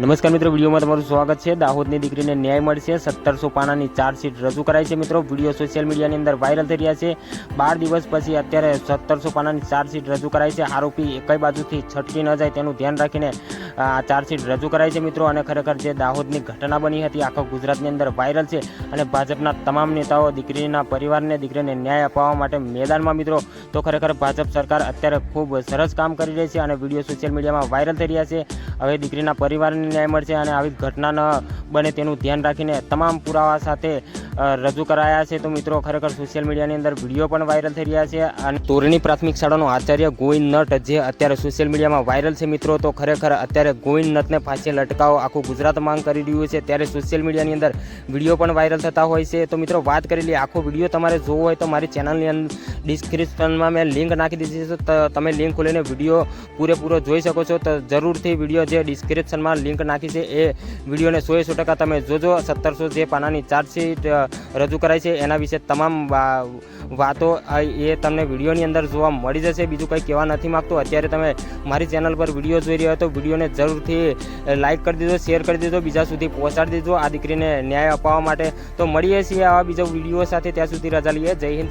નમસ્કાર મિત્રો, વિડીયોમાં તમારું સ્વાગત છે. દાહોદની દીકરીને ન્યાય મળશે. સત્તરસો પાનાની ચાર્જશીટ રજૂ કરાઈ છે મિત્રો. વીડિયો સોશિયલ મીડિયાની અંદર વાયરલ થઈ રહ્યા છે. બાર દિવસ પછી અત્યારે સત્તરસો પાનાની ચાર્જશીટ રજૂ કરાઈ છે. આરોપી એકઈ બાજુથી છટકી ન જાય તેનું ધ્યાન રાખીને, આ ચાર્જશીટ રજૂ કરાઈ છે મિત્રો. અને ખરેખર જે દાહોદની ઘટના બની હતી, આખા ગુજરાતની અંદર વાયરલ છે. અને ભાજપના તમામ નેતાઓ દીકરીના પરિવારને દીકરીને ન્યાય અપાવવા માટે મેદાનમાં મિત્રો. તો ખરેખર ભાજપ સરકાર અત્યારે ખૂબ સરસ કામ કરી રહી છે અને વીડિયો સોશિયલ મીડિયામાં વાયરલ થઈ રહ્યા છે. હવે દીકરીના પરિવારને ન્યાય મળશે અને આવી ઘટના બને તેનું ધ્યાન રાખીને તમામ પુરાવા સાથે રજૂ કરાયા છે. તો મિત્રો, ખરેખર સોશિયલ મીડિયાની અંદર વીડિયો પણ વાયરલ થઈ રહ્યા છે અને તોરણી પ્રાથમિક શાળાનો આચાર્ય ગોવિંદ નટ જે અત્યારે સોશિયલ મીડિયામાં વાયરલ છે મિત્રો, તો ખરેખર અત્યારે ગોવિંદ નટને ફાંસી લટકાવો આખું ગુજરાત માંગ કરી રહ્યું છે. ત્યારે સોશિયલ મીડિયાની અંદર વીડિયો પણ વાયરલ થતા હોય છે. તો મિત્રો, વાત કરેલી આખો વીડિયો તમારે જોવો હોય તો મારી ચેનલની અંદર ડિસ્ક્રિપ્શનમાં મેં લિંક નાખી દીધી છે. તો તમે લિંક ખોલીને વીડિયો પૂરેપૂરો જોઈ શકો છો. તો જરૂરથી વીડિયો જે ડિસ્ક્રિપ્શનમાં લિંક નાખી છે, એ વિડીયોને સો સો ટકા તમે જોજો, સત્તરસો જે પાનાની ચાર્જશીટ રજૂ કરાઈ છે, એના વિશે તમામ વાતો એ તમને વિડીયોની અંદર જોવા મળી જશે. બીજું કંઈ કહેવા નથી માગતો. અત્યારે તમે મારી ચેનલ પર વીડિયો જોઈ રહ્યા તો વિડીયોને જરૂરથી લાઇક કરી દીધો શેર કરી દીધો બીજા સુધી પહોંચાડી દીધો આ દીકરીને ન્યાય અપાવવા માટે તો મળીએ છીએ આવા બીજા વીડિયો સાથે. ત્યાં સુધી રજા લઈએ. જય હિન્દ.